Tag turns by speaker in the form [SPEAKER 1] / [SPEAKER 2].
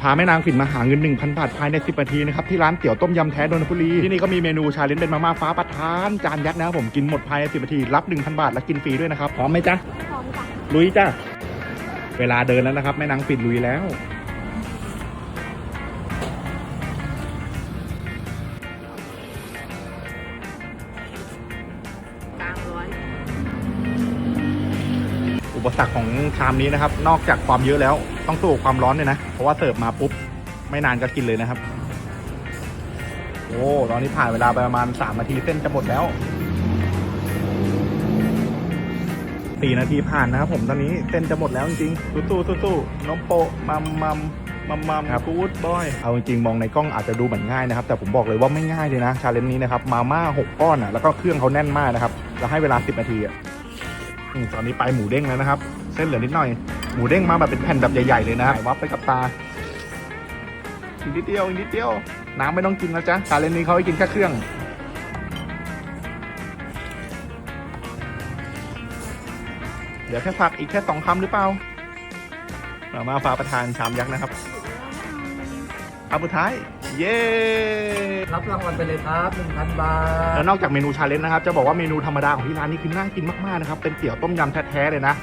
[SPEAKER 1] พาแม่นางฝิ่นมาหาเงิน 1,000 บาทภายใน 10 นาทีนะครับ ที่ร้านเตี๋ยวต้มยำแท้นนทบุรี ที่นี่ก็มีเมนูชาเลนจ์เป็นมาม่าฟ้าประทาน จานยักษ์นะครับผมกินหมดภายใน 10 นาที รับ 1,000 บาทและกินฟรีด้วยนะครับพร้อมไหมจ๊ะ
[SPEAKER 2] พร้อมจ้ะ
[SPEAKER 1] ลุยจ้ะเวลาเดินแล้วนะครับ แม่นางฝิ่นลุยแล้ว
[SPEAKER 2] กลางร้อย
[SPEAKER 1] อุปสรรคของชามนี้นะครับ นอกจากความเยอะแล้ว ต้องสู้กับความร้อนเลยนะ เพราะว่าเสิร์ฟมาปุ๊บ ไม่นานก็กินเลยนะครับ โอ้ตอนนี้ผ่านเวลาไปประมาณ3นาทีเส้นจะหมดแล้ว4นาทีผ่านนะครับผมตอนนี้เส้นจะหมดแล้วจริงๆสู้ๆสู้ๆน้องโปะมัมมัมมัมมัมครับกูดบอยเอาจริงๆมองในกล้องอาจจะดูเหมือนง่ายนะครับ แต่ผมบอกเลยว่าไม่ง่ายเลยนะชาเลนจ์นี้นะครับมาม่า6ก้อนอะแล้วก็เครื่องเขาแน่นมากนะครับแล้วให้เวลา10นาทีอะอืม ตอนนี้ไปหมูเด้งแล้วนะครับ เส้นเหลือนิดหน่อย หมูเด้งมาแบบเป็นแผ่นแบบใหญ่ๆเลยนะวับไปกับตาอีกนิดเดียวอีกนิดเดียว น้ำไม่ต้องกินนะจ๊ะชาเลนนี้เขาให้กินแค่เครื่องเดี๋ยวแค่ผักอีกแค่สองคำหรือเปล่ามามาฟ้าประทานชามยักษ์นะครับคำสุดท้าย เย้
[SPEAKER 3] รับรางวัลไปเลยครับ1,000บาท
[SPEAKER 1] แล้วนอกจากเมนูชาเลนจ์นะครับ จะบอกว่าเมนูธรรมดาของที่ร้านนี้คือน่ากินมากๆนะครับ เป็นเตี๋ยวต้มยำแท้ๆเลยนะ